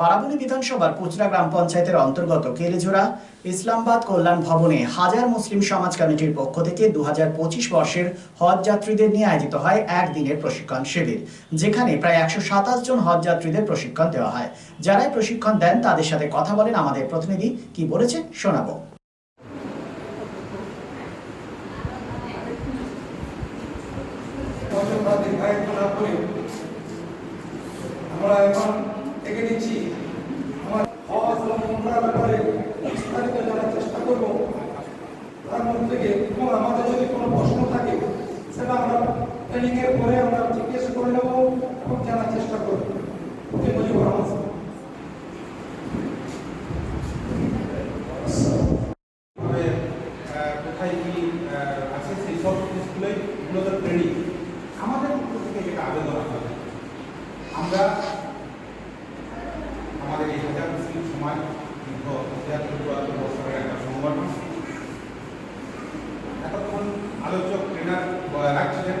বারাবণী বিধানসভার পুচরা গ্রাম পঞ্চায়েতের অন্তর্গত কেলিঝোড়া ইসলামবাদ কল্যাণ ভবনে হাজার মুসলিম সমাজ কমিটির পক্ষ থেকে দু পঁচিশ বর্ষের হজ যাত্রীদের নিয়ে আয়োজিত হয় একদিনের প্রশিক্ষণ শিবির, যেখানে প্রায় একশো সাতাশ জন হজ যাত্রীদের প্রশিক্ষণ দেওয়া হয়। যারাই প্রশিক্ষণ দেন, তাদের সাথে কথা বলেন আমাদের প্রতিনিধি। কি বলেছে? শোনাবো। আমরা এখন এগিয়ে নিচ্ছি আমার হজ এবং উমরার ব্যাপারে বিস্তারিত জানার চেষ্টা করব তার মধ্যে থেকে এবং আমাদের যদি কোনো প্রশ্ন থাকে সেটা আমরা ট্রেনিং এর পরে আমরা জিজ্ঞেস করে নেব এবং জানার চেষ্টা করব। যে মুজিবুর রহমান কোথায় কি ট্রেনিং আমাদের পক্ষ আমরা আমাদের সমাজ দীর্ঘ তিয়াত্তর এতক্ষণ আলোচক ট্রেনার রাখছিলেন।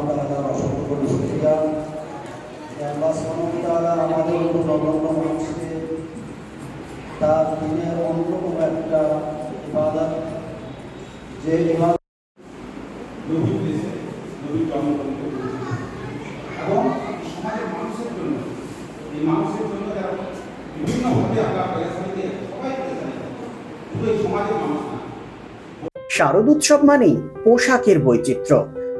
দিনের অন্যতম একটা ইবাদত যে ইবাদত নবীর দেশে নবীর জন্মগ্রহণ করেছে এবং সমাজের মানুষের জন্য এই মানুষের জন্য যারা বিভিন্নভাবে আমরা পেরেশানিতে সবাই শুধু এই সমাজের মানুষ শারদ উৎসব মানেই পোশাকের বৈচিত্র্য।